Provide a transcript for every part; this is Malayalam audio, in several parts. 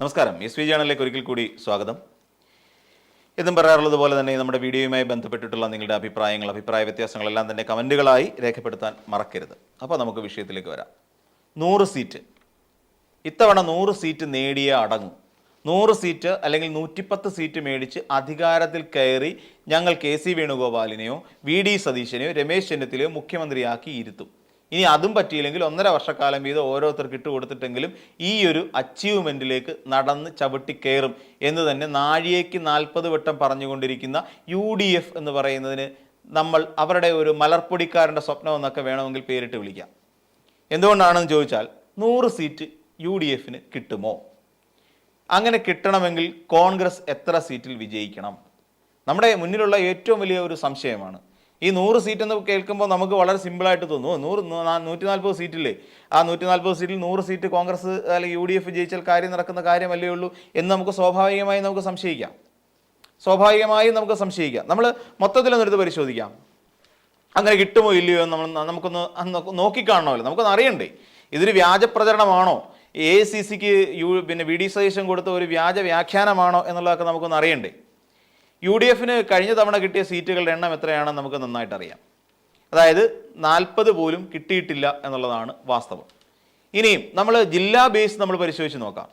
നമസ്കാരം. എസ് വി ചാനലിലേക്ക് ഒരിക്കൽ കൂടി സ്വാഗതം. എന്നും പറയാറുള്ളത് പോലെ തന്നെ നമ്മുടെ വീഡിയോയുമായി ബന്ധപ്പെട്ടിട്ടുള്ള നിങ്ങളുടെ അഭിപ്രായങ്ങൾ അഭിപ്രായ വ്യത്യാസങ്ങളെല്ലാം തന്നെ കമന്റുകളായി രേഖപ്പെടുത്താൻ മറക്കരുത്. അപ്പോൾ നമുക്ക് വിഷയത്തിലേക്ക് വരാം. നൂറ് സീറ്റ്. ഇത്തവണ നൂറ് സീറ്റ് നേടിയ അടങ്ങും. നൂറ് സീറ്റ് അല്ലെങ്കിൽ നൂറ്റിപ്പത്ത് സീറ്റ് മേടിച്ച് അധികാരത്തിൽ കയറി ഞങ്ങൾ കെ സി വേണുഗോപാലിനെയോ വി ഡി സതീശനെയോ രമേശ് ചെന്നിത്തലയോ മുഖ്യമന്ത്രിയാക്കി ഇരുത്തും. ഇനി അതും പറ്റിയില്ലെങ്കിൽ ഒന്നര വർഷക്കാലം വീതം ഓരോരുത്തർക്ക് ഇട്ട് കൊടുത്തിട്ടെങ്കിലും ഈ ഒരു അച്ചീവ്മെന്റിലേക്ക് നടന്ന് ചവിട്ടി കയറും എന്ന് തന്നെ നാഴികയ്ക്ക് നാൽപ്പത് വട്ടം പറഞ്ഞുകൊണ്ടിരിക്കുന്ന യു ഡി എഫ് എന്ന് പറയുന്നതിന് നമ്മൾ അവരുടെ ഒരു മലർപ്പൊടിക്കാരന്റെ സ്വപ്നം എന്നൊക്കെ വേണമെങ്കിൽ പേരിട്ട് വിളിക്കാം. എന്തുകൊണ്ടാണെന്ന് ചോദിച്ചാൽ നൂറ് സീറ്റ് യു ഡി എഫിന് കിട്ടുമോ? അങ്ങനെ കിട്ടണമെങ്കിൽ കോൺഗ്രസ് എത്ര സീറ്റിൽ വിജയിക്കണം? നമ്മുടെ മുന്നിലുള്ള ഏറ്റവും വലിയ ഒരു സംശയമാണ് ഈ നൂറ് സീറ്റ് എന്ന് കേൾക്കുമ്പോൾ നമുക്ക് വളരെ സിമ്പിളായിട്ട് തോന്നും. "ഓ, നൂറ് നൂറ്റി നാൽപ്പത് സീറ്റില്ലേ ആ നൂറ്റി നാൽപ്പത് സീറ്റിൽ നൂറ് സീറ്റ് കോൺഗ്രസ് അല്ലെങ്കിൽ യു ഡി എഫ് ജയിച്ചാൽ കാര്യം നടക്കുന്ന കാര്യമല്ലേ ഉള്ളൂ എന്ന് നമുക്ക് സ്വാഭാവികമായി നമുക്ക് സംശയിക്കാം. സ്വാഭാവികമായും നമുക്ക് സംശയിക്കാം. നമ്മൾ മൊത്തത്തിലൊന്നെടുത്ത് പരിശോധിക്കാം. അങ്ങനെ കിട്ടുമോ ഇല്ലയോ എന്ന് നമ്മൾ നമുക്കൊന്ന് നോക്കിക്കാണണമല്ലോ. നമുക്കൊന്ന് അറിയണ്ടേ. ഇതൊരു വ്യാജ പ്രചരണമാണോ? എ സി സിക്ക് യു പിന്നെ വി ഡി സജേഷൻ കൊടുത്ത ഒരു വ്യാജ വ്യാഖ്യാനമാണോ എന്നുള്ളതൊക്കെ നമുക്കൊന്ന് അറിയണ്ടേ. യു ഡി എഫിന് കഴിഞ്ഞ തവണ കിട്ടിയ സീറ്റുകളുടെ എണ്ണം എത്രയാണെന്ന് നമുക്ക് നന്നായിട്ട് അറിയാം. അതായത് നാൽപ്പത് പോലും കിട്ടിയിട്ടില്ല എന്നുള്ളതാണ് വാസ്തവം. ഇനിയും നമ്മൾ ജില്ലാ ബേസ് നമ്മൾ പരിശോധിച്ച് നോക്കാം.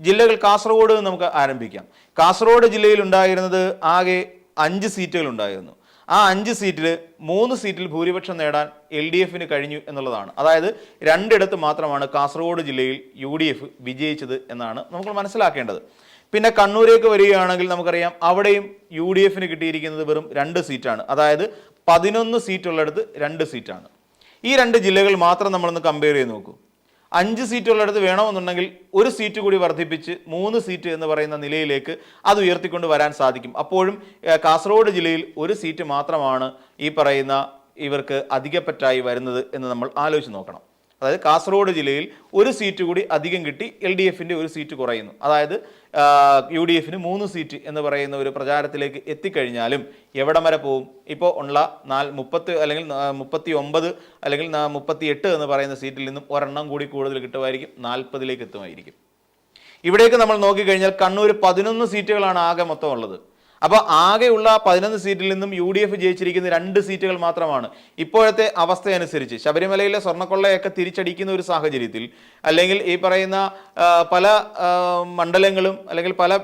ജില്ലകൾ കാസർഗോഡ് നമുക്ക് ആരംഭിക്കാം. കാസർഗോഡ് ജില്ലയിൽ ഉണ്ടായിരുന്നത് ആകെ അഞ്ച് സീറ്റുകൾ ഉണ്ടായിരുന്നു. ആ അഞ്ച് സീറ്റിൽ മൂന്ന് സീറ്റിൽ ഭൂരിപക്ഷം നേടാൻ എൽ ഡി എഫിന് കഴിഞ്ഞു എന്നുള്ളതാണ്. അതായത് രണ്ടിടത്ത് മാത്രമാണ് കാസർഗോഡ് ജില്ലയിൽ യു ഡി എഫ് വിജയിച്ചത് എന്നാണ് നമുക്ക് മനസ്സിലാക്കേണ്ടത്. പിന്നെ കണ്ണൂരേക്ക് വരികയാണെങ്കിൽ നമുക്കറിയാം അവിടെയും യു ഡി എഫിന് കിട്ടിയിരിക്കുന്നത് വെറും രണ്ട് സീറ്റാണ്. അതായത് പതിനൊന്ന് സീറ്റുള്ളിടത്ത് രണ്ട് സീറ്റാണ്. ഈ രണ്ട് ജില്ലകൾ മാത്രം നമ്മളൊന്ന് കമ്പയർ ചെയ്ത് നോക്കൂ. അഞ്ച് സീറ്റുള്ളിടത്ത് വേണമെന്നുണ്ടെങ്കിൽ ഒരു സീറ്റ് കൂടി വർദ്ധിപ്പിച്ച് മൂന്ന് സീറ്റ് എന്ന് പറയുന്ന നിലയിലേക്ക് അത് ഉയർത്തിക്കൊണ്ട് വരാൻ സാധിക്കും. അപ്പോഴും കാസർഗോഡ് ജില്ലയിൽ ഒരു സീറ്റ് മാത്രമാണ് ഈ പറയുന്ന ഇവർക്ക് അധികപ്പറ്റായി വരുന്നത് എന്ന് നമ്മൾ ആലോചിച്ച് നോക്കണം. അതായത് കാസർഗോഡ് ജില്ലയിൽ ഒരു സീറ്റ് കൂടി അധികം കിട്ടി എൽ ഡി എഫിന്റെ ഒരു സീറ്റ് കുറയുന്നു. അതായത് യു ഡി എഫിന് മൂന്ന് സീറ്റ് എന്ന് പറയുന്ന ഒരു പ്രചാരത്തിലേക്ക് എത്തിക്കഴിഞ്ഞാലും എവിടം വരെ പോവും? ഇപ്പോൾ ഉള്ള നാല് മുപ്പത്തി അല്ലെങ്കിൽ മുപ്പത്തി ഒമ്പത് അല്ലെങ്കിൽ മുപ്പത്തി എട്ട് എന്ന് പറയുന്ന സീറ്റിൽ നിന്നും ഒരെണ്ണം കൂടി കൂടുതൽ കിട്ടുമായിരിക്കും നാൽപ്പതിലേക്ക് എത്തുമായിരിക്കും. ഇവിടേക്ക് നമ്മൾ നോക്കിക്കഴിഞ്ഞാൽ കണ്ണൂർ പതിനൊന്ന് സീറ്റുകളാണ് ആകെ മൊത്തം ഉള്ളത്. അപ്പോൾ ആകെയുള്ള പതിനൊന്ന് സീറ്റിൽ നിന്നും യു ഡി എഫ് ജയിച്ചിരിക്കുന്ന രണ്ട് സീറ്റുകൾ മാത്രമാണ്. ഇപ്പോഴത്തെ അവസ്ഥയനുസരിച്ച് ശബരിമലയിലെ സ്വർണക്കൊള്ളയൊക്കെ തിരിച്ചടിക്കുന്ന ഒരു സാഹചര്യത്തിൽ അല്ലെങ്കിൽ ഈ പറയുന്ന പല മണ്ഡലങ്ങളും അല്ലെങ്കിൽ പല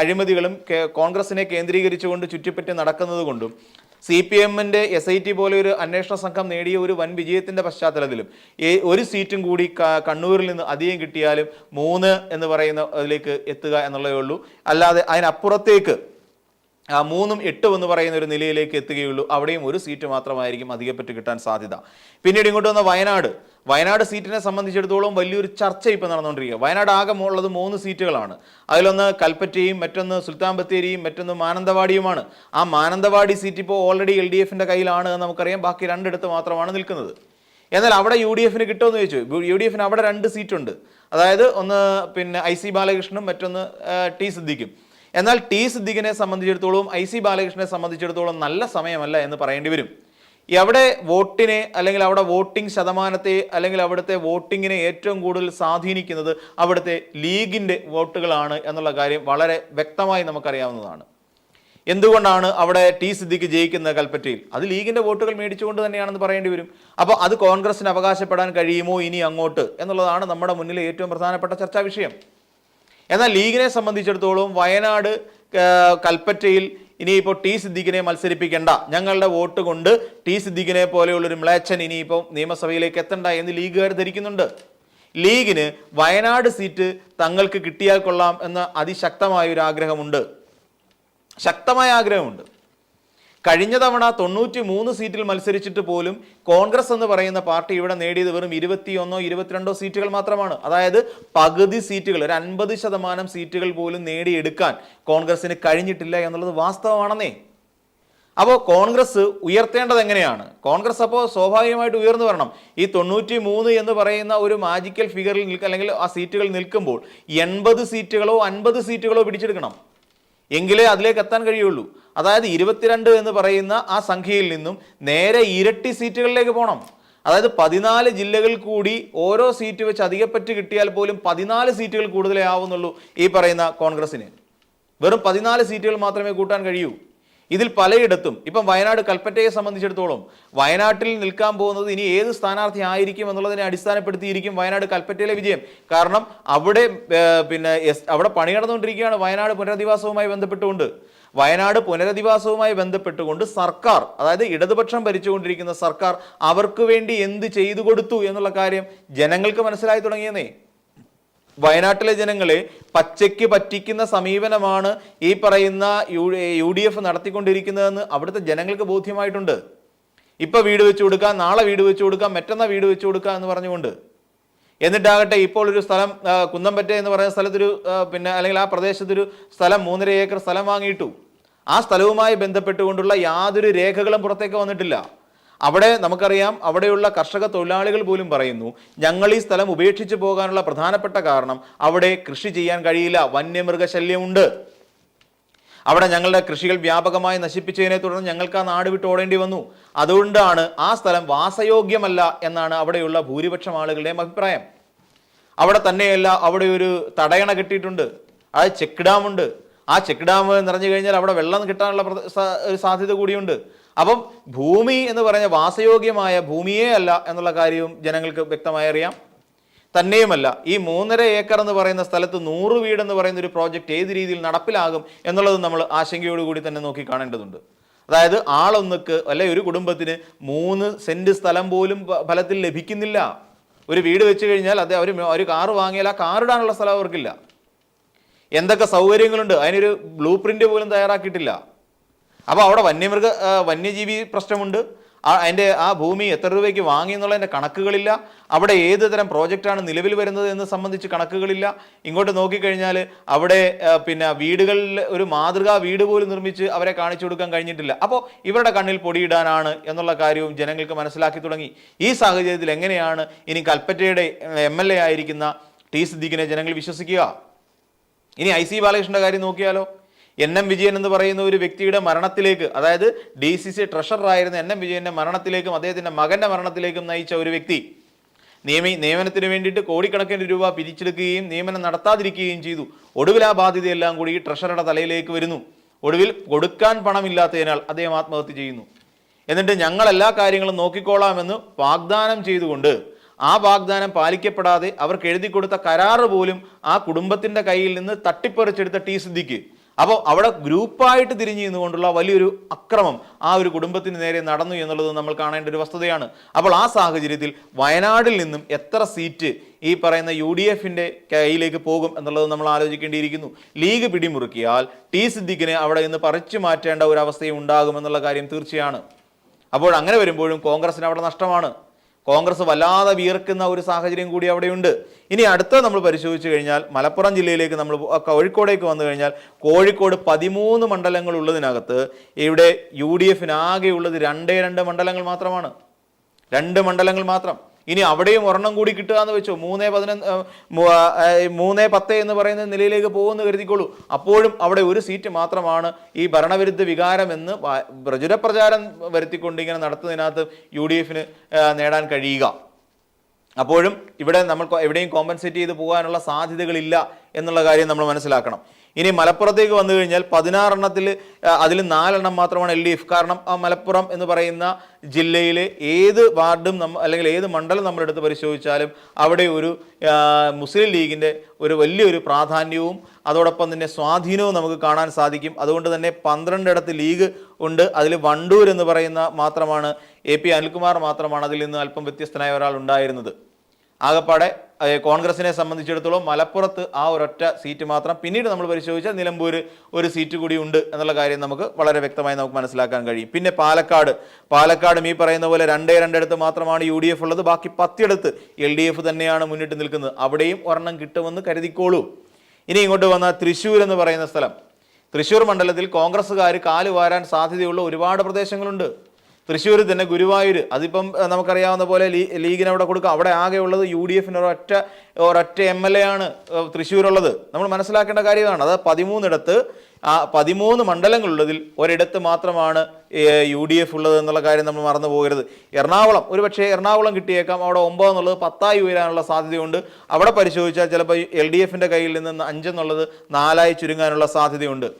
അഴിമതികളും കോൺഗ്രസിനെ കേന്ദ്രീകരിച്ചുകൊണ്ട് ചുറ്റിപ്പറ്റി നടക്കുന്നത് കൊണ്ടും സി പി എമ്മിന്റെ എസ് ഐ ടി പോലെ ഒരു അന്വേഷണ സംഘം നേടിയ ഒരു വൻ വിജയത്തിന്റെ പശ്ചാത്തലത്തിലും ഒരു സീറ്റും കൂടി കണ്ണൂരിൽ നിന്ന് അധികം കിട്ടിയാലും മൂന്ന് എന്ന് പറയുന്ന അതിലേക്ക് എത്തുക എന്നുള്ളതേ ഉള്ളൂ. അല്ലാതെ അതിനപ്പുറത്തേക്ക് ആ മൂന്നും എട്ടും എന്ന് പറയുന്ന ഒരു നിലയിലേക്ക് എത്തുകയുള്ളൂ. അവിടെയും ഒരു സീറ്റ് മാത്രമായിരിക്കും അധികപ്പറ്റ് കിട്ടാൻ സാധ്യത. പിന്നീട് ഇങ്ങോട്ട് വന്ന വയനാട്. വയനാട് സീറ്റിനെ സംബന്ധിച്ചിടത്തോളം വലിയൊരു ചർച്ച ഇപ്പോൾ നടന്നുകൊണ്ടിരിക്കുക വയനാട് ആകെ ഉള്ളത് മൂന്ന് സീറ്റുകളാണ്. അതിലൊന്ന് കൽപ്പറ്റയും മറ്റൊന്ന് സുൽത്താൻ ബത്തേരിയും മറ്റൊന്ന് മാനന്തവാടിയുമാണ്. ആ മാനന്തവാടി സീറ്റ് ഇപ്പോൾ ഓൾറെഡി എൽ ഡി എഫിന്റെ കയ്യിലാണ് എന്ന് നമുക്കറിയാം. ബാക്കി രണ്ടിടത്ത് മാത്രമാണ് നിൽക്കുന്നത്. എന്നാൽ അവിടെ യു ഡി എഫിന് കിട്ടുമെന്ന് ചോദിച്ചു. യു ഡി എഫിന് അവിടെ രണ്ട് സീറ്റുണ്ട്. അതായത് ഒന്ന് പിന്നെ ഐ സി ബാലകൃഷ്ണനും മറ്റൊന്ന് ടി സിദ്ദിഖും. എന്നാൽ ടി സിദ്ദിഖിനെ സംബന്ധിച്ചിടത്തോളം ഐ സി ബാലകൃഷ്ണനെ സംബന്ധിച്ചിടത്തോളം നല്ല സമയമല്ല എന്ന് പറയേണ്ടി വരും. എവിടെ വോട്ടിനെ അല്ലെങ്കിൽ അവിടെ വോട്ടിംഗ് ശതമാനത്തെ അല്ലെങ്കിൽ അവിടുത്തെ വോട്ടിങ്ങിനെ ഏറ്റവും കൂടുതൽ സ്വാധീനിക്കുന്നത് അവിടുത്തെ ലീഗിന്റെ വോട്ടുകളാണ് എന്നുള്ള കാര്യം വളരെ വ്യക്തമായി നമുക്കറിയാവുന്നതാണ്. എന്തുകൊണ്ടാണ് അവിടെ ടി സിദ്ദിഖ് ജയിക്കുന്ന കൽപ്പറ്റയിൽ? അത് ലീഗിന്റെ വോട്ടുകൾ മേടിച്ചുകൊണ്ട് തന്നെയാണെന്ന് പറയേണ്ടി വരും. അപ്പോൾ അത് കോൺഗ്രസിന് അവകാശപ്പെടാൻ കഴിയുമോ ഇനി അങ്ങോട്ട്? എന്നുള്ളതാണ് നമ്മുടെ മുന്നിലെ ഏറ്റവും പ്രധാനപ്പെട്ട ചർച്ചാ വിഷയം. എന്നാൽ ലീഗിനെ സംബന്ധിച്ചിടത്തോളം വയനാട് കൽപ്പറ്റയിൽ ഇനിയിപ്പോൾ ടി സിദ്ദിഖിനെ മത്സരിപ്പിക്കേണ്ട. ഞങ്ങളുടെ വോട്ട് കൊണ്ട് ടി സിദ്ദിഖിനെ പോലെയുള്ളൊരു മ്ലേച്ഛൻ ഇനിയിപ്പോൾ നിയമസഭയിലേക്ക് എത്തണ്ട എന്ന് ലീഗുകാർ ധരിക്കുന്നുണ്ട്. ലീഗിന് വയനാട് സീറ്റ് തങ്ങൾക്ക് കിട്ടിയാൽ കൊള്ളാം എന്ന അതിശക്തമായ ഒരു ആഗ്രഹമുണ്ട് ശക്തമായ ആഗ്രഹമുണ്ട്. കഴിഞ്ഞ തവണ തൊണ്ണൂറ്റി മൂന്ന് സീറ്റിൽ മത്സരിച്ചിട്ട് പോലും കോൺഗ്രസ് എന്ന് പറയുന്ന പാർട്ടി ഇവിടെ നേടിയത് വെറും ഇരുപത്തിയൊന്നോ ഇരുപത്തിരണ്ടോ സീറ്റുകൾ മാത്രമാണ്. അതായത് പകുതി സീറ്റുകൾ ഒരു അൻപത് ശതമാനം സീറ്റുകൾ പോലും നേടിയെടുക്കാൻ കോൺഗ്രസിന് കഴിഞ്ഞിട്ടില്ല എന്നുള്ളത് വാസ്തവമാണെന്നേ. അപ്പോൾ കോൺഗ്രസ് ഉയർത്തേണ്ടത് എങ്ങനെയാണ്? കോൺഗ്രസ് അപ്പോൾ സ്വാഭാവികമായിട്ട് ഉയർന്നു വരണം. ഈ തൊണ്ണൂറ്റി മൂന്ന് എന്ന് പറയുന്ന ഒരു മാജിക്കൽ ഫിഗറിൽ നിൽക്കുക അല്ലെങ്കിൽ ആ സീറ്റുകൾ നിൽക്കുമ്പോൾ എൺപത് സീറ്റുകളോ അൻപത് സീറ്റുകളോ പിടിച്ചെടുക്കണം. എങ്കിലേ അതിലേക്ക് എത്താൻ കഴിയുള്ളൂ. അതായത് ഇരുപത്തിരണ്ട് എന്ന് പറയുന്ന ആ സംഖ്യയിൽ നിന്നും നേരെ ഇരട്ടി സീറ്റുകളിലേക്ക് പോകണം അതായത് പതിനാല് ജില്ലകൾ കൂടി ഓരോ സീറ്റ് വെച്ച് അധികപ്പറ്റ് കിട്ടിയാൽ പോലും പതിനാല് സീറ്റുകൾ കൂടുതലേ ആവുന്നുള്ളൂ ഈ പറയുന്ന കോൺഗ്രസിന് വെറും പതിനാല് സീറ്റുകൾ മാത്രമേ കൂട്ടാൻ കഴിയൂ. ഇതിൽ പലയിടത്തും ഇപ്പം വയനാട് കൽപ്പറ്റയെ സംബന്ധിച്ചിടത്തോളം വയനാട്ടിൽ നിൽക്കാൻ പോകുന്നത് ഇനി ഏത് സ്ഥാനാർത്ഥി ആയിരിക്കും എന്നുള്ളതിനെ അടിസ്ഥാനപ്പെടുത്തിയിരിക്കും വയനാട് കൽപ്പറ്റയിലെ വിജയം. കാരണം അവിടെ പിന്നെ അവിടെ പണി നടന്നുകൊണ്ടിരിക്കുകയാണ് വയനാട് പുനരധിവാസവുമായി ബന്ധപ്പെട്ടുകൊണ്ട്. വയനാട് പുനരധിവാസവുമായി ബന്ധപ്പെട്ടുകൊണ്ട് സർക്കാർ അതായത് ഇടതുപക്ഷം ഭരിച്ചുകൊണ്ടിരിക്കുന്ന സർക്കാർ അവർക്ക് വേണ്ടി എന്ത് ചെയ്തു കൊടുത്തു എന്നുള്ള കാര്യം ജനങ്ങൾക്ക് മനസ്സിലായി തുടങ്ങിയെന്നേ. വയനാട്ടിലെ ജനങ്ങളെ പച്ചയ്ക്ക് പറ്റിക്കുന്ന സമീപനമാണ് ഈ പറയുന്ന യു യു ഡി എഫ് നടത്തിക്കൊണ്ടിരിക്കുന്നതെന്ന് അവിടുത്തെ ജനങ്ങൾക്ക് ബോധ്യമായിട്ടുണ്ട്. ഇപ്പൊ വീട് വെച്ചു കൊടുക്കാം നാളെ വീട് വെച്ചു കൊടുക്കാം മറ്റന്നാ വീട് വെച്ചു കൊടുക്കാം എന്ന് പറഞ്ഞുകൊണ്ട്. എന്നിട്ടാകട്ടെ ഇപ്പോൾ ഒരു സ്ഥലം കുന്നംപറ്റ എന്ന് പറയുന്ന സ്ഥലത്തൊരു പിന്നെ അല്ലെങ്കിൽ ആ പ്രദേശത്തൊരു സ്ഥലം മൂന്നര ഏക്കർ സ്ഥലം വാങ്ങിയിട്ടു. ആ സ്ഥലവുമായി ബന്ധപ്പെട്ടുകൊണ്ടുള്ള യാതൊരു രേഖകളും പുറത്തേക്ക് വന്നിട്ടില്ല. അവിടെ നമുക്കറിയാം അവിടെയുള്ള കർഷക തൊഴിലാളികൾ പോലും പറയുന്നു ഞങ്ങൾ ഈ സ്ഥലം ഉപേക്ഷിച്ചു പോകാനുള്ള പ്രധാനപ്പെട്ട കാരണം അവിടെ കൃഷി ചെയ്യാൻ കഴിയില്ല വന്യമൃഗശല്യമുണ്ട്. അവിടെ ഞങ്ങളുടെ കൃഷികൾ വ്യാപകമായി നശിപ്പിച്ചതിനെ തുടർന്ന് ഞങ്ങൾക്ക് ആ നാട് വിട്ട് ഓടേണ്ടി വന്നു. അതുകൊണ്ടാണ് ആ സ്ഥലം വാസയോഗ്യമല്ല എന്നാണ് അവിടെയുള്ള ഭൂരിപക്ഷം ആളുകളുടെയും അഭിപ്രായം. അവിടെ തന്നെയല്ല അവിടെ ഒരു തടയണ കെട്ടിയിട്ടുണ്ട് അത് ചെക്ക് ഡാമുണ്ട്. ആ ചെക്ക് ഡാം നിറഞ്ഞു കഴിഞ്ഞാൽ അവിടെ വെള്ളം കിട്ടാനുള്ള സാധ്യത കൂടിയുണ്ട്. അപ്പം ഭൂമി എന്ന് പറഞ്ഞ വാസയോഗ്യമായ ഭൂമിയേ അല്ല എന്നുള്ള കാര്യവും ജനങ്ങൾക്ക് വ്യക്തമായി അറിയാം തന്നെയുമല്ല ഈ മൂന്നര ഏക്കർ എന്ന് പറയുന്ന സ്ഥലത്ത് നൂറ് വീടെന്ന് പറയുന്ന ഒരു പ്രോജക്റ്റ് ഏത് രീതിയിൽ നടപ്പിലാകും എന്നുള്ളത് നമ്മൾ ആശങ്കയോടുകൂടി തന്നെ നോക്കി കാണേണ്ടതുണ്ട്. അതായത് ആളൊന്നുക്ക് അല്ലെ ഒരു കുടുംബത്തിന് മൂന്ന് സെന്റ് സ്ഥലം പോലും ഫലത്തിൽ ലഭിക്കുന്നില്ല. ഒരു വീട് വെച്ച് കഴിഞ്ഞാൽ അത് അവർ ഒരു കാറ് വാങ്ങിയാൽ ആ കാറിടാനുള്ള സ്ഥലം അവർക്കില്ല. എന്തൊക്കെ സൗകര്യങ്ങളുണ്ട്? അതിനൊരു ബ്ലൂ പ്രിന്റ് പോലും തയ്യാറാക്കിയിട്ടില്ല. അപ്പോൾ അവിടെ വന്യമൃഗ വന്യജീവി പ്രശ്നമുണ്ട്. അതിന്റെ ആ ഭൂമി എത്ര രൂപയ്ക്ക് വാങ്ങി എന്നുള്ളതിന്റെ കണക്കുകളില്ല. അവിടെ ഏത് തരം പ്രോജക്റ്റാണ് നിലവിൽ വരുന്നത് എന്ന് സംബന്ധിച്ച് കണക്കുകളില്ല. ഇങ്ങോട്ട് നോക്കിക്കഴിഞ്ഞാൽ അവിടെ പിന്നെ വീടുകളിൽ ഒരു മാതൃകാ വീട് പോലും നിർമ്മിച്ച് അവരെ കാണിച്ചു കൊടുക്കാൻ കഴിഞ്ഞിട്ടില്ല. അപ്പോൾ ഇവരുടെ കണ്ണിൽ പൊടിയിടാനാണ് എന്നുള്ള കാര്യവും ജനങ്ങൾക്ക് മനസ്സിലാക്കി തുടങ്ങി. ഈ സാഹചര്യത്തിൽ എങ്ങനെയാണ് ഇനി കൽപ്പറ്റയുടെ എ ആയിരിക്കുന്ന ടി സിദ്ദീഖിനെ ജനങ്ങൾ വിശ്വസിക്കുക? ഇനി ഐ സി ബാലകൃഷ്ണന്റെ കാര്യം നോക്കിയാലോ? എൻ എം വിജയൻ എന്ന് പറയുന്ന ഒരു വ്യക്തിയുടെ മരണത്തിലേക്ക് അതായത് ഡി സി സി ട്രഷററായിരുന്ന എൻ എം വിജയന്റെ മരണത്തിലേക്കും അദ്ദേഹത്തിന്റെ മകന്റെ മരണത്തിലേക്കും നയിച്ച ഒരു വ്യക്തി. നിയമി നിയമനത്തിന് വേണ്ടിയിട്ട് കോടിക്കണക്കിന് രൂപ പിരിച്ചെടുക്കുകയും നിയമനം നടത്താതിരിക്കുകയും ചെയ്തു. ഒടുവിൽ ആ ബാധ്യതയെല്ലാം കൂടി ഈ ട്രഷറുടെ തലയിലേക്ക് വരുന്നു. ഒടുവിൽ കൊടുക്കാൻ പണമില്ലാത്തതിനാൽ അദ്ദേഹം ആത്മഹത്യ ചെയ്യുന്നു. എന്നിട്ട് ഞങ്ങൾ എല്ലാ കാര്യങ്ങളും നോക്കിക്കോളാമെന്ന് വാഗ്ദാനം ചെയ്തുകൊണ്ട് ആ വാഗ്ദാനം പാലിക്കപ്പെടാതെ അവർക്ക് എഴുതി കൊടുത്ത കരാറ് പോലും ആ കുടുംബത്തിന്റെ കയ്യിൽ നിന്ന് തട്ടിപ്പറിച്ചെടുത്ത ടി സിദ്ദിഖ്. അപ്പോൾ അവിടെ ഗ്രൂപ്പായിട്ട് തിരിഞ്ഞു നിന്നുകൊണ്ടുള്ള വലിയൊരു അക്രമം ആ ഒരു കുടുംബത്തിന് നേരെ നടന്നു എന്നുള്ളത് നമ്മൾ കാണേണ്ട ഒരു വസ്തുതയാണ്. അപ്പോൾ ആ സാഹചര്യത്തിൽ വയനാടിൽ നിന്നും എത്ര സീറ്റ് ഈ പറയുന്ന യു ഡി എഫിന്റെ കയ്യിലേക്ക് പോകും എന്നുള്ളത് നമ്മൾ ആലോചിക്കേണ്ടിയിരിക്കുന്നു. ലീഗ് പിടിമുറുക്കിയാൽ ടി സിദ്ദിഖിനെ അവിടെ നിന്ന് പറിച്ചു മാറ്റേണ്ട ഒരു അവസ്ഥയും ഉണ്ടാകുമെന്നുള്ള കാര്യം തീർച്ചയാണ്. അപ്പോൾ അങ്ങനെ വരുമ്പോഴും കോൺഗ്രസിന് അവിടെ നഷ്ടമാണ്. കോൺഗ്രസ് വല്ലാതെ വീർക്കുന്ന ഒരു സാഹചര്യം കൂടി അവിടെയുണ്ട്. ഇനി അടുത്ത നമ്മൾ പരിശോധിച്ചു കഴിഞ്ഞാൽ മലപ്പുറം ജില്ലയിലേക്ക് നമ്മൾ കോഴിക്കോടേക്ക് വന്നു കഴിഞ്ഞാൽ കോഴിക്കോട് പതിമൂന്ന് മണ്ഡലങ്ങൾ ഉള്ളതിനകത്ത് ഇവിടെ യു ഡി എഫിന് ആകെ ഉള്ളത് രണ്ടേ രണ്ട് മണ്ഡലങ്ങൾ മാത്രമാണ്. രണ്ട് മണ്ഡലങ്ങൾ മാത്രം. ഇനി അവിടെയും ഒരെണ്ണം കൂടി കിട്ടുക എന്ന് വെച്ചോ. മൂന്നേ പതിനൊന്ന് മൂന്നേ പത്ത് എന്ന് പറയുന്ന നിലയിലേക്ക് പോകുമെന്ന് കരുതിക്കോളൂ. അപ്പോഴും അവിടെ ഒരു സീറ്റ് മാത്രമാണ് ഈ ഭരണവിരുദ്ധ വികാരം എന്ന് പ്രചുരപ്രചാരം വരുത്തിക്കൊണ്ട് ഇങ്ങനെ നടത്തുന്നതിനകത്ത് യു ഡി എഫിന് നേടാൻ കഴിയുക. അപ്പോഴും ഇവിടെ നമ്മൾ എവിടെയും കോമ്പൻസേറ്റ് ചെയ്ത് പോകാനുള്ള സാധ്യതകളില്ല എന്നുള്ള കാര്യം നമ്മൾ മനസ്സിലാക്കണം. ഇനി മലപ്പുറത്തേക്ക് വന്നു കഴിഞ്ഞാൽ പതിനാറെണ്ണത്തിൽ അതിൽ നാലെണ്ണം മാത്രമാണ് എൽ ഡി എഫ്. കാരണം മലപ്പുറം എന്ന് പറയുന്ന ജില്ലയിലെ ഏത് വാർഡും നമ്മ അല്ലെങ്കിൽ ഏത് മണ്ഡലം നമ്മളെടുത്ത് പരിശോധിച്ചാലും അവിടെ ഒരു മുസ്ലിം ലീഗിന്റെ ഒരു വലിയൊരു പ്രാധാന്യവും അതോടൊപ്പം തന്നെ സ്വാധീനവും നമുക്ക് കാണാൻ സാധിക്കും. അതുകൊണ്ട് തന്നെ പന്ത്രണ്ടിടത്ത് ലീഗ് ഉണ്ട്. അതിൽ വണ്ടൂർ എന്ന് പറയുന്ന മാത്രമാണ് എ പി അനിൽകുമാർ മാത്രമാണ് അതിൽ നിന്ന് അല്പം വ്യത്യസ്തനായ ഒരാൾ ഉണ്ടായിരുന്നത്. ആകപ്പാടെ കോൺഗ്രസിനെ സംബന്ധിച്ചിടത്തോളം മലപ്പുറത്ത് ആ ഒരൊറ്റ സീറ്റ് മാത്രം പിന്നീട് നമ്മൾ പരിശോധിച്ചാൽ നിലമ്പൂർ ഒരു സീറ്റ് കൂടി ഉണ്ട് എന്നുള്ള കാര്യം നമുക്ക് വളരെ വ്യക്തമായി നമുക്ക് മനസ്സിലാക്കാൻ കഴിയും. പിന്നെ പാലക്കാട്. പാലക്കാടും ഈ പറയുന്ന പോലെ രണ്ടേ രണ്ടിടത്ത് മാത്രമാണ് യു ഡി എഫ് ഉള്ളത്. ബാക്കി പത്തിടത്ത് എൽ ഡി എഫ് തന്നെയാണ് മുന്നിട്ട് നിൽക്കുന്നത്. അവിടെയും ഒരെണ്ണം കിട്ടുമെന്ന് കരുതിക്കോളൂ. ഇനി ഇങ്ങോട്ട് വന്ന തൃശ്ശൂർ എന്ന് പറയുന്ന സ്ഥലം. തൃശ്ശൂർ മണ്ഡലത്തിൽ കോൺഗ്രസ്സുകാർ കാൽ വാരാൻ സാധ്യതയുള്ള ഒരുപാട് പ്രദേശങ്ങളുണ്ട്. തൃശ്ശൂർ തന്നെ ഗുരുവായൂർ അതിപ്പം നമുക്കറിയാവുന്ന പോലെ ലീഗിന് അവിടെ കൊടുക്കാം അവിടെ ആകെ ഉള്ളത് യു ഡി എഫിന് ഒരൊറ്റ ഒരൊറ്റ എം എൽ എ ആണ് തൃശ്ശൂരുള്ളത്. നമ്മൾ മനസ്സിലാക്കേണ്ട കാര്യമാണ് അത് പതിമൂന്നിടത്ത് ആ പതിമൂന്ന് മണ്ഡലങ്ങളുള്ളതിൽ ഒരിടത്ത് മാത്രമാണ് യു ഡി എഫ് ഉള്ളത് എന്നുള്ള കാര്യം നമ്മൾ മറന്നു പോകരുത്. എറണാകുളം ഒരുപക്ഷെ എറണാകുളം കിട്ടിയേക്കാം അവിടെ ഒമ്പത് എന്നുള്ളത് പത്തായി ഉയരാനുള്ള സാധ്യതയുണ്ട്. അവിടെ പരിശോധിച്ചാൽ ചിലപ്പോൾ എൽ ഡി എഫിന്റെ കയ്യിൽ നിന്ന് അഞ്ചെന്നുള്ളത് നാലായി ചുരുങ്ങാനുള്ള സാധ്യതയുണ്ട്.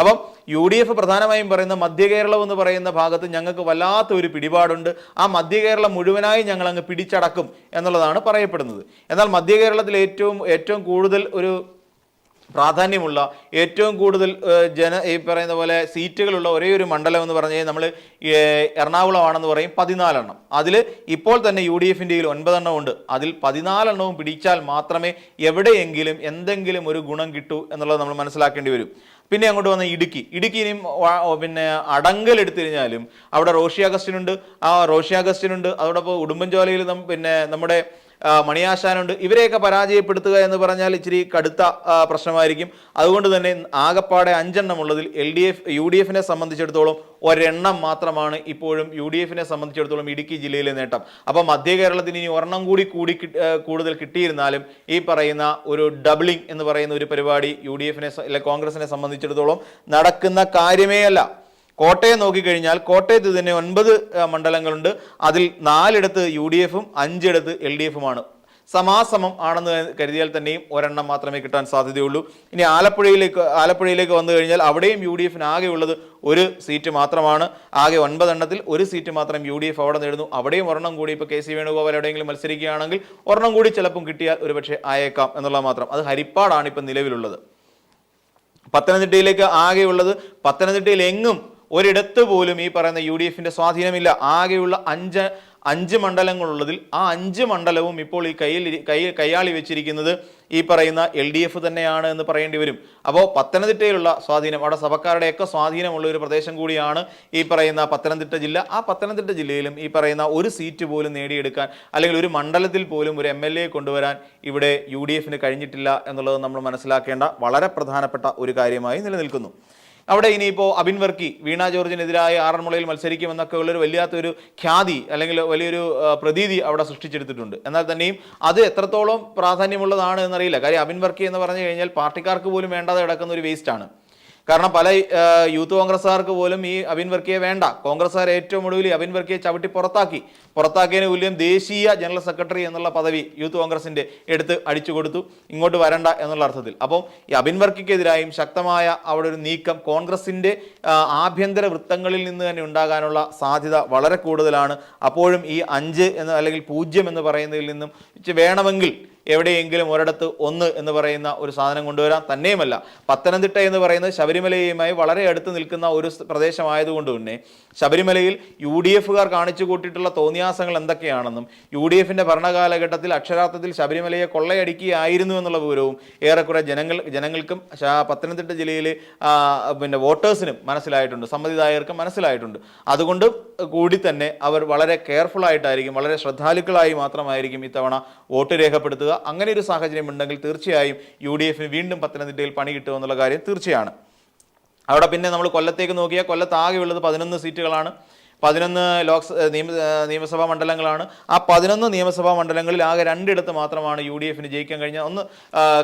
അപ്പം യു ഡി എഫ് പ്രധാനമായും പറയുന്ന മധ്യ കേരളം എന്ന് പറയുന്ന ഭാഗത്ത് ഞങ്ങൾക്ക് വല്ലാത്ത ഒരു പിടിപാടുണ്ട്. ആ മധ്യ കേരളം മുഴുവനായി ഞങ്ങൾ അങ്ങ് പിടിച്ചടക്കും എന്നുള്ളതാണ് പറയപ്പെടുന്നത്. എന്നാൽ മധ്യ കേരളത്തിൽ ഏറ്റവും ഏറ്റവും കൂടുതൽ ഒരു പ്രാധാന്യമുള്ള ഏറ്റവും കൂടുതൽ ജന ഈ പറയുന്ന പോലെ സീറ്റുകളുള്ള ഒരേ ഒരു മണ്ഡലം എന്ന് പറഞ്ഞു കഴിഞ്ഞാൽ നമ്മൾ എറണാകുളമാണെന്ന് പറയും പതിനാലെണ്ണം. അതിൽ ഇപ്പോൾ തന്നെ യു ഡി എഫിന്റെ കയ്യിൽ ഒൻപതെണ്ണം ഉണ്ട്. അതിൽ പതിനാലെണ്ണവും പിടിച്ചാൽ മാത്രമേ എവിടെയെങ്കിലും എന്തെങ്കിലും ഒരു ഗുണം കിട്ടൂ എന്നുള്ളത് നമ്മൾ മനസ്സിലാക്കേണ്ടി വരും. പിന്നെ അങ്ങോട്ട് വന്ന ഇടുക്കി. ഇടുക്കിയിലും പിന്നെ അടങ്കൽ എടുത്തു കഴിഞ്ഞാലും അവിടെ റോഷി അഗസ്റ്റിനുണ്ട്. ആ റോഷി അഗസ്റ്റിനുണ്ട്. അതോടൊപ്പം ഉടുമ്പൻചോലയിൽ പിന്നെ നമ്മുടെ മണിയാശാനുണ്ട്. ഇവരെയൊക്കെ പരാജയപ്പെടുത്തുക എന്ന് പറഞ്ഞാൽ ഇച്ചിരി കടുത്ത പ്രശ്നമായിരിക്കും. അതുകൊണ്ട് തന്നെ ആകപ്പാടെ അഞ്ചെണ്ണം ഉള്ളതിൽ L D F U D എഫിനെ സംബന്ധിച്ചിടത്തോളം ഒരെണ്ണം മാത്രമാണ് ഇപ്പോഴും യു ഡി എഫിനെ സംബന്ധിച്ചിടത്തോളം ഇടുക്കി ജില്ലയിലെ നേട്ടം. അപ്പോൾ മധ്യ കേരളത്തിന് ഇനി ഒരെണ്ണം കൂടി കൂടി കൂടുതൽ കിട്ടിയിരുന്നാലും ഈ പറയുന്ന ഒരു ഡബിളിംഗ് എന്ന് പറയുന്ന ഒരു പരിപാടി യു ഡി എഫിനെ അല്ലെ കോൺഗ്രസിനെ സംബന്ധിച്ചിടത്തോളം നടക്കുന്ന കാര്യമേ അല്ല കോട്ടയം നോക്കിക്കഴിഞ്ഞാൽ കോട്ടയത്ത് തന്നെ ഒൻപത് മണ്ഡലങ്ങളുണ്ട്. അതിൽ നാലിടത്ത് യു ഡി എഫും അഞ്ചിടത്ത് എൽ ഡി എഫുമാണ്. സമാസമം ആണെന്ന് കരുതിയാൽ തന്നെയും ഒരെണ്ണം മാത്രമേ കിട്ടാൻ സാധ്യതയുള്ളൂ. ഇനി ആലപ്പുഴയിലേക്ക് ആലപ്പുഴയിലേക്ക് വന്നു കഴിഞ്ഞാൽ അവിടെയും യു ഡി എഫിന് ആകെയുള്ളത് ഒരു സീറ്റ് മാത്രമാണ്. ആകെ ഒൻപതെണ്ണത്തിൽ ഒരു സീറ്റ് മാത്രം യു ഡി എഫ് അവിടെ നേടുന്നു. അവിടെയും ഒരെണ്ണം കൂടി ഇപ്പോൾ കെ സി വേണുഗോപാൽ എവിടെയെങ്കിലും മത്സരിക്കുകയാണെങ്കിൽ ഒരെണ്ണം കൂടി ചിലപ്പം കിട്ടിയാൽ ഒരുപക്ഷെ ആയേക്കാം എന്നുള്ള മാത്രം. അത് ഹരിപ്പാടാണ് ഇപ്പം നിലവിലുള്ളത്. പത്തനംതിട്ടയിലേക്ക് ആകെയുള്ളത് പത്തനംതിട്ടയിൽ എങ്ങും ഒരിടത്ത് പോലും ഈ പറയുന്ന യു ഡി എഫിന്റെ സ്വാധീനമില്ല. ആകെയുള്ള അഞ്ച് അഞ്ച് മണ്ഡലങ്ങളുള്ളതിൽ ആ അഞ്ച് മണ്ഡലവും ഇപ്പോൾ ഈ കയ്യിൽ കൈ കൈയാളി വെച്ചിരിക്കുന്നത് ഈ പറയുന്ന എൽ ഡി എഫ് തന്നെയാണ് എന്ന് പറയേണ്ടി വരും. അപ്പോൾ പത്തനംതിട്ടയിലുള്ള സ്വാധീനം അവിടെ സഭക്കാരുടെയൊക്കെ സ്വാധീനമുള്ള ഒരു പ്രദേശം കൂടിയാണ് ഈ പറയുന്ന പത്തനംതിട്ട ജില്ല. ആ പത്തനംതിട്ട ജില്ലയിലും ഈ പറയുന്ന ഒരു സീറ്റ് പോലും നേടിയെടുക്കാൻ അല്ലെങ്കിൽ ഒരു മണ്ഡലത്തിൽ പോലും ഒരു എം എൽ എ കൊണ്ടുവരാൻ ഇവിടെ യു ഡി എഫിന് കഴിഞ്ഞിട്ടില്ല എന്നുള്ളത് നമ്മൾ മനസ്സിലാക്കേണ്ട വളരെ പ്രധാനപ്പെട്ട ഒരു കാര്യമായി നിലനിൽക്കുന്നു. അവിടെ ഇനിയിപ്പോൾ അബിൻ വർക്കി വീണ ജോർജിനെതിരായ ആറന്മുളയിൽ മത്സരിക്കുമെന്നൊക്കെ ഉള്ളൊരു വല്ലാത്തൊരു ഖ്യാതി അല്ലെങ്കിൽ വലിയൊരു പ്രതീതി അവിടെ സൃഷ്ടിച്ചെടുത്തിട്ടുണ്ട്. എന്നാൽ തന്നെയും അത് എത്രത്തോളം പ്രാധാന്യമുള്ളതാണ് എന്നറിയില്ല. കാര്യം അബിൻ വർക്കി എന്ന് പറഞ്ഞു കഴിഞ്ഞാൽ പാർട്ടിക്കാർക്ക് പോലും വേണ്ടാതെ കിടക്കുന്ന ഒരു വേസ്റ്റാണ് കാരണം പല യൂത്ത് കോൺഗ്രസ്സുകാർക്ക് പോലും ഈ അബിൻ വർക്കിയെ വേണ്ട. കോൺഗ്രസ്സുകാർ ഏറ്റവും ഒടുവിൽ അബിൻ വർക്കിയെ ചവിട്ടി പുറത്താക്കി. പുറത്താക്കിയതിന് തുല്യം ദേശീയ ജനറൽ സെക്രട്ടറി എന്നുള്ള പദവി യൂത്ത് കോൺഗ്രസിന്റെ എടുത്ത് അടിച്ചു കൊടുത്തു. ഇങ്ങോട്ട് വരണ്ട എന്നുള്ള അർത്ഥത്തിൽ. അപ്പോൾ ഈ അബിൻ വർക്കിക്കെതിരായും ശക്തമായ അവിടെ ഒരു നീക്കം കോൺഗ്രസിന്റെ ആഭ്യന്തര വൃത്തങ്ങളിൽ നിന്ന് തന്നെ ഉണ്ടാകാനുള്ള സാധ്യത വളരെ കൂടുതലാണ്. അപ്പോഴും ഈ അഞ്ച് എന്ന് അല്ലെങ്കിൽ പൂജ്യം എന്ന് പറയുന്നതിൽ നിന്നും വേണമെങ്കിൽ എവിടെയെങ്കിലും ഒരിടത്ത് ഒന്ന് എന്ന് പറയുന്ന ഒരു സാധനം കൊണ്ടുവരാൻ തന്നെയുമല്ല പത്തനംതിട്ട എന്ന് പറയുന്നത് ശബരിമലയുമായി വളരെ അടുത്ത് നിൽക്കുന്ന ഒരു പ്രദേശമായതുകൊണ്ട് തന്നെ ശബരിമലയിൽ യു ഡി എഫുകാർ കാണിച്ചു കൂട്ടിയിട്ടുള്ള തോന്നിയാസങ്ങൾ എന്തൊക്കെയാണെന്നും യു ഡി എഫിന്റെ ഭരണകാലഘട്ടത്തിൽ അക്ഷരാർത്ഥത്തിൽ ശബരിമലയെ കൊള്ളയടിക്കുകയായിരുന്നു എന്നുള്ള വിവരവും ഏറെക്കുറെ ജനങ്ങൾ ജനങ്ങൾക്കും പത്തനംതിട്ട ജില്ലയിലെ പിന്നെ വോട്ടേഴ്സിനും മനസ്സിലായിട്ടുണ്ട്. സമ്മതിദായകർക്കും മനസ്സിലായിട്ടുണ്ട്. അതുകൊണ്ട് കൂടി തന്നെ അവർ വളരെ കെയർഫുൾ ആയിട്ടായിരിക്കും വളരെ ശ്രദ്ധാലുക്കളായി മാത്രമായിരിക്കും ഇത്തവണ വോട്ട് രേഖപ്പെടുത്തുക. അങ്ങനെ ഒരു സാഹചര്യം ഉണ്ടെങ്കിൽ തീർച്ചയായും യു ഡി എഫിന് വീണ്ടും പത്തനംതിട്ടയിൽ പണി കിട്ടുക എന്നുള്ള കാര്യം തീർച്ചയാണ്. അവിടെ പിന്നെ നമ്മൾ കൊല്ലത്തേക്ക് നോക്കിയാൽ കൊല്ലത്ത് ആകെയുള്ളത് പതിനൊന്ന് സീറ്റുകളാണ്. പതിനൊന്ന് ലോക്സ നിയമ നിയമസഭാ മണ്ഡലങ്ങളാണ്. ആ പതിനൊന്ന് നിയമസഭാ മണ്ഡലങ്ങളിൽ ആകെ രണ്ടിടത്ത് മാത്രമാണ് യു ഡി എഫിന് ജയിക്കാൻ കഴിഞ്ഞ ഒന്ന്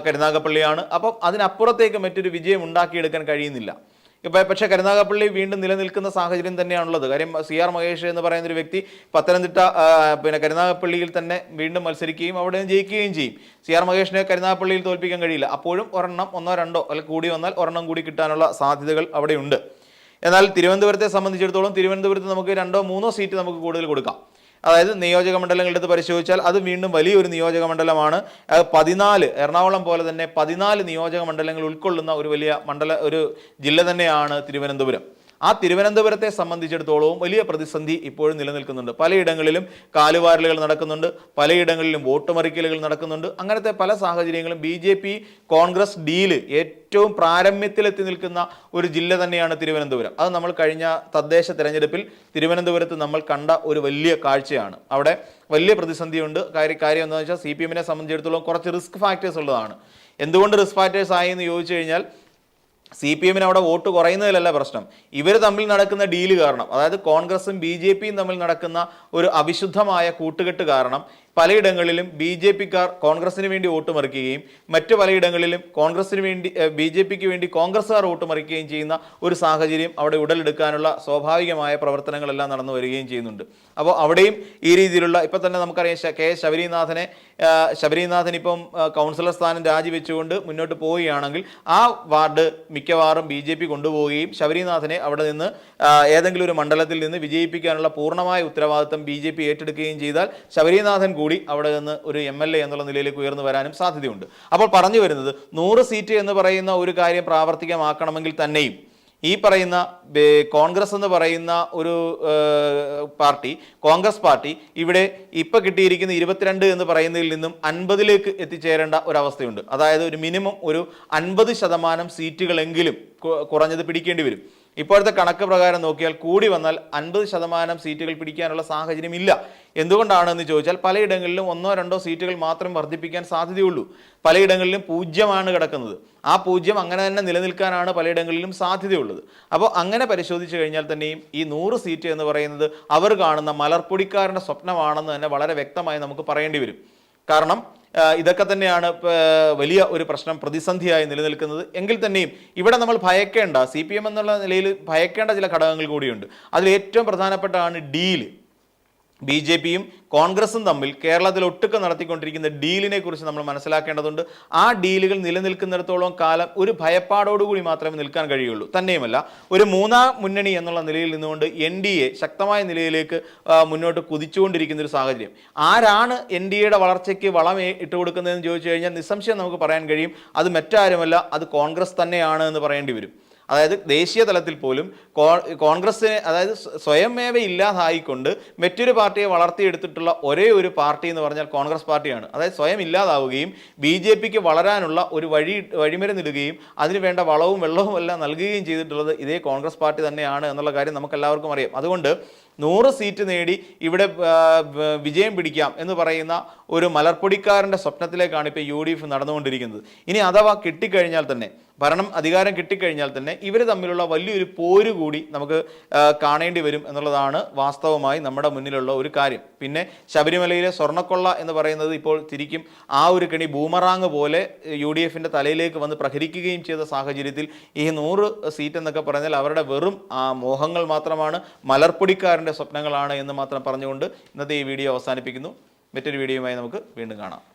കരുനാഗപ്പള്ളിയാണ്. അപ്പം അതിനപ്പുറത്തേക്ക് മറ്റൊരു വിജയം ഉണ്ടാക്കിയെടുക്കാൻ കഴിയുന്നില്ല. ഇപ്പം പക്ഷേ കരുനാഗപ്പള്ളി വീണ്ടും നിലനിൽക്കുന്ന സാഹചര്യം തന്നെയാണുള്ളത്. കാര്യം സി ആർ മഹേഷ് എന്ന് പറയുന്ന ഒരു വ്യക്തി പത്തനംതിട്ട പിന്നെ കരുനാഗപ്പള്ളിയിൽ തന്നെ വീണ്ടും മത്സരിക്കുകയും അവിടെ ജയിക്കുകയും ചെയ്യും. സി ആർ മഹേഷിനെ കരുനാഗപ്പള്ളിയിൽ തോൽപ്പിക്കാൻ കഴിയില്ല. അപ്പോഴും ഒരെണ്ണം ഒന്നോ രണ്ടോ അല്ലെങ്കിൽ കൂടി വന്നാൽ ഒരെണ്ണം കൂടി കിട്ടാനുള്ള സാധ്യതകൾ അവിടെയുണ്ട്. എന്നാൽ തിരുവനന്തപുരത്തെ സംബന്ധിച്ചിടത്തോളം തിരുവനന്തപുരത്ത് നമുക്ക് രണ്ടോ മൂന്നോ സീറ്റ് നമുക്ക് കൂടുതൽ കൊടുക്കാം. അതായത് നിയോജക മണ്ഡലങ്ങളുടെ അടുത്ത് പരിശോധിച്ചാൽ അത് വീണ്ടും വലിയൊരു നിയോജക മണ്ഡലമാണ്. പതിനാല് എറണാകുളം പോലെ തന്നെ പതിനാല് നിയോജക മണ്ഡലങ്ങൾ ഉൾക്കൊള്ളുന്ന ഒരു വലിയ മണ്ഡല ഒരു ജില്ല തന്നെയാണ് തിരുവനന്തപുരം. ആ തിരുവനന്തപുരത്തെ സംബന്ധിച്ചിടത്തോളവും വലിയ പ്രതിസന്ധി ഇപ്പോഴും നിലനിൽക്കുന്നുണ്ട്. പലയിടങ്ങളിലും കാലുവാരലുകൾ നടക്കുന്നുണ്ട്. പലയിടങ്ങളിലും വോട്ട് മറിക്കലുകൾ നടക്കുന്നുണ്ട്. അങ്ങനത്തെ പല സാഹചര്യങ്ങളും B J P Congress deal ഏറ്റവും പ്രാരംഭ്യത്തിലെത്തി നിൽക്കുന്ന ഒരു ജില്ല തന്നെയാണ് തിരുവനന്തപുരം. അത് നമ്മൾ കഴിഞ്ഞ തദ്ദേശ തെരഞ്ഞെടുപ്പിൽ തിരുവനന്തപുരത്ത് നമ്മൾ കണ്ട ഒരു വലിയ കാഴ്ചയാണ്. അവിടെ വലിയ പ്രതിസന്ധിയുണ്ട്. കാര്യം കാര്യം എന്താണെന്ന് വെച്ചാൽ സി പി എമ്മിനെ സംബന്ധിച്ചിടത്തോളം കുറച്ച് റിസ്ക് ഫാക്ടേഴ്സ് ഉള്ളതാണ്. എന്തുകൊണ്ട് റിസ്ക് ഫാക്ടേഴ്സ് ആയി എന്ന് ചോദിച്ചു കഴിഞ്ഞാൽ സി പി എമ്മിന് അവിടെ വോട്ട് കുറയുന്നതിലല്ല പ്രശ്നം. ഇവർ തമ്മിൽ നടക്കുന്ന ഡീൽ കാരണം അതായത് കോൺഗ്രസും ബി ജെ പിയും തമ്മിൽ നടക്കുന്ന ഒരു അവിശുദ്ധമായ കൂട്ടുകെട്ട് കാരണം പലയിടങ്ങളിലും ബി ജെ പിക്കാർ കോൺഗ്രസിന് വേണ്ടി വോട്ട് മറിക്കുകയും മറ്റു പലയിടങ്ങളിലും കോൺഗ്രസിന് വേണ്ടി ബി ജെ പിക്ക് വേണ്ടി കോൺഗ്രസ്സുകാർ വോട്ട് മറിക്കുകയും ചെയ്യുന്ന ഒരു സാഹചര്യം അവിടെ ഉടലെടുക്കാനുള്ള സ്വാഭാവികമായ പ്രവർത്തനങ്ങളെല്ലാം നടന്നു വരികയും ചെയ്യുന്നുണ്ട്. അപ്പോൾ അവിടെയും ഈ രീതിയിലുള്ള ഇപ്പം തന്നെ നമുക്കറിയാം കെ ശബരിനാഥനെ ശബരിനാഥൻ ഇപ്പം കൗൺസിലർ സ്ഥാനം രാജിവെച്ചുകൊണ്ട് മുന്നോട്ട് പോവുകയാണെങ്കിൽ ആ വാർഡ് മിക്കവാറും ബി ജെ പി കൊണ്ടുപോവുകയും ശബരിനാഥനെ അവിടെ നിന്ന് ഏതെങ്കിലും ഒരു മണ്ഡലത്തിൽ നിന്ന് വിജയിപ്പിക്കാനുള്ള പൂർണമായ ഉത്തരവാദിത്തം ബി ജെ പി ഏറ്റെടുക്കുകയും ചെയ്താൽ ശബരിനാഥൻ കൂടി അവിടെ നിന്ന് ഒരു എം എൽ എ എന്നുള്ള നിലയിലേക്ക് ഉയർന്നു വരാനും സാധ്യതയുണ്ട്. അപ്പോൾ പറഞ്ഞു വരുന്നത് നൂറ് സീറ്റ് എന്ന് പറയുന്ന ഒരു കാര്യം പ്രാവർത്തികമാക്കണമെങ്കിൽ തന്നെയും ഈ പറയുന്ന കോൺഗ്രസ് എന്ന് പറയുന്ന ഒരു പാർട്ടി കോൺഗ്രസ് പാർട്ടി ഇവിടെ ഇപ്പൊ കിട്ടിയിരിക്കുന്ന ഇരുപത്തിരണ്ട് എന്ന് പറയുന്നതിൽ നിന്നും അൻപതിലേക്ക് എത്തിച്ചേരേണ്ട ഒരവസ്ഥയുണ്ട്. അതായത് ഒരു മിനിമം ഒരു അൻപത് ശതമാനം സീറ്റുകളെങ്കിലും കുറഞ്ഞത് പിടിക്കേണ്ടി വരും. ഇപ്പോഴത്തെ കണക്ക് പ്രകാരം നോക്കിയാൽ കൂടി വന്നാൽ അൻപത് ശതമാനം സീറ്റുകൾ പിടിക്കാനുള്ള സാഹചര്യം ഇല്ല. എന്തുകൊണ്ടാണെന്ന് ചോദിച്ചാൽ പലയിടങ്ങളിലും ഒന്നോ രണ്ടോ സീറ്റുകൾ മാത്രം വർദ്ധിപ്പിക്കാൻ സാധ്യതയുള്ളൂ. പലയിടങ്ങളിലും പൂജ്യമാണ് കിടക്കുന്നത്. ആ പൂജ്യം അങ്ങനെ തന്നെ നിലനിൽക്കാനാണ് പലയിടങ്ങളിലും സാധ്യതയുള്ളത്. അപ്പോൾ അങ്ങനെ പരിശോധിച്ചു കഴിഞ്ഞാൽ തന്നെയും ഈ നൂറ് സീറ്റ് എന്ന് പറയുന്നത് അവർ കാണുന്ന മലർപ്പൊടിക്കാരന്റെ സ്വപ്നമാണെന്ന് തന്നെ വളരെ വ്യക്തമായി നമുക്ക് പറയേണ്ടി വരും. കാരണം ഇതൊക്കെ തന്നെയാണ് വലിയ ഒരു പ്രശ്നം പ്രതിസന്ധിയായി നിലനിൽക്കുന്നത്. എങ്കിൽ തന്നെയും ഇവിടെ നമ്മൾ ഭയക്കേണ്ട സി എന്നുള്ള നിലയിൽ ഭയക്കേണ്ട ചില ഘടകങ്ങൾ കൂടിയുണ്ട്. അതിൽ ഏറ്റവും പ്രധാനപ്പെട്ടതാണ് ഡീൽ. ബി ജെ പിയും കോൺഗ്രസും തമ്മിൽ കേരളത്തിൽ ഒട്ടുക്ക നടത്തിക്കൊണ്ടിരിക്കുന്ന ഡീലിനെ കുറിച്ച് നമ്മൾ മനസ്സിലാക്കേണ്ടതുണ്ട്. ആ ഡീലുകൾ നിലനിൽക്കുന്നിടത്തോളം കാലം ഒരു ഭയപ്പാടോടുകൂടി മാത്രമേ നിൽക്കാൻ കഴിയുള്ളൂ. തന്നെയുമല്ല ഒരു മൂന്നാം മുന്നണി എന്നുള്ള നിലയിൽ നിന്നുകൊണ്ട് എൻ ഡി എ ശക്തമായ നിലയിലേക്ക് മുന്നോട്ട് കുതിച്ചുകൊണ്ടിരിക്കുന്ന ഒരു സാഹചര്യം. ആരാണ് എൻ ഡി എയുടെ വളർച്ചയ്ക്ക് വളം ഏ- ഇട്ട് കൊടുക്കുന്നതെന്ന് ചോദിച്ചു കഴിഞ്ഞാൽ നിസ്സംശയം നമുക്ക് പറയാൻ കഴിയും അത് മറ്റാരുമല്ല അത് കോൺഗ്രസ് തന്നെയാണ് എന്ന് പറയേണ്ടി വരും. അതായത് ദേശീയ തലത്തിൽ പോലും കോൺഗ്രസിനെ അതായത് സ്വ- സ്വയമേവ ഇല്ലാതായിക്കൊണ്ട് മറ്റൊരു പാർട്ടിയെ വളർത്തിയെടുത്തിട്ടുള്ള ഒരേ ഒരു പാർട്ടി എന്ന് പറഞ്ഞാൽ കോൺഗ്രസ് പാർട്ടിയാണ്. അതായത് സ്വയം ഇല്ലാതാവുകയും ബി ജെ പിക്ക് വളരാനുള്ള ഒരു വഴി വഴിമരുന്നിടുകയും അതിന് വേണ്ട വളവും വെള്ളവും എല്ലാം നൽകുകയും ചെയ്തിട്ടുള്ളത് ഇതേ കോൺഗ്രസ് പാർട്ടി തന്നെയാണ് എന്നുള്ള കാര്യം നമുക്ക് എല്ലാവർക്കും അറിയാം. അതുകൊണ്ട് നൂറ് സീറ്റ് നേടി ഇവിടെ വിജയം പിടിക്കാം എന്ന് പറയുന്ന ഒരു മലർപ്പൊടിക്കാരന്റെ സ്വപ്നത്തിലേക്കാണ് ഇപ്പോൾ യു ഡി എഫ് നടന്നുകൊണ്ടിരിക്കുന്നത്. ഇനി അഥവാ കിട്ടിക്കഴിഞ്ഞാൽ തന്നെ ഭരണം അധികാരം കിട്ടിക്കഴിഞ്ഞാൽ തന്നെ ഇവർ തമ്മിലുള്ള വലിയൊരു പോര് കൂടി നമുക്ക് കാണേണ്ടി വരും എന്നുള്ളതാണ് വാസ്തവമായി നമ്മുടെ മുന്നിലുള്ള ഒരു കാര്യം. പിന്നെ ശബരിമലയിലെ സ്വർണക്കൊള്ള എന്ന് പറയുന്നത് ഇപ്പോൾ തിരിക്കും. ആ ഒരു കെണി ബൂമറാങ് പോലെ യു ഡി എഫിന്റെ തലയിലേക്ക് വന്ന് പ്രഹരിക്കുകയും ചെയ്ത സാഹചര്യത്തിൽ ഈ നൂറ് സീറ്റ് എന്നൊക്കെ പറഞ്ഞാൽ അവരുടെ വെറും ആ മോഹങ്ങൾ മാത്രമാണ്. മലർപ്പൊടിക്കാരന്റെ സ്വപ്നങ്ങളാണ് എന്ന് മാത്രം പറഞ്ഞുകൊണ്ട് ഇന്നത്തെ ഈ വീഡിയോ അവസാനിപ്പിക്കുന്നു. മറ്റൊരു വീഡിയോയുമായി നമുക്ക് വീണ്ടും കാണാം.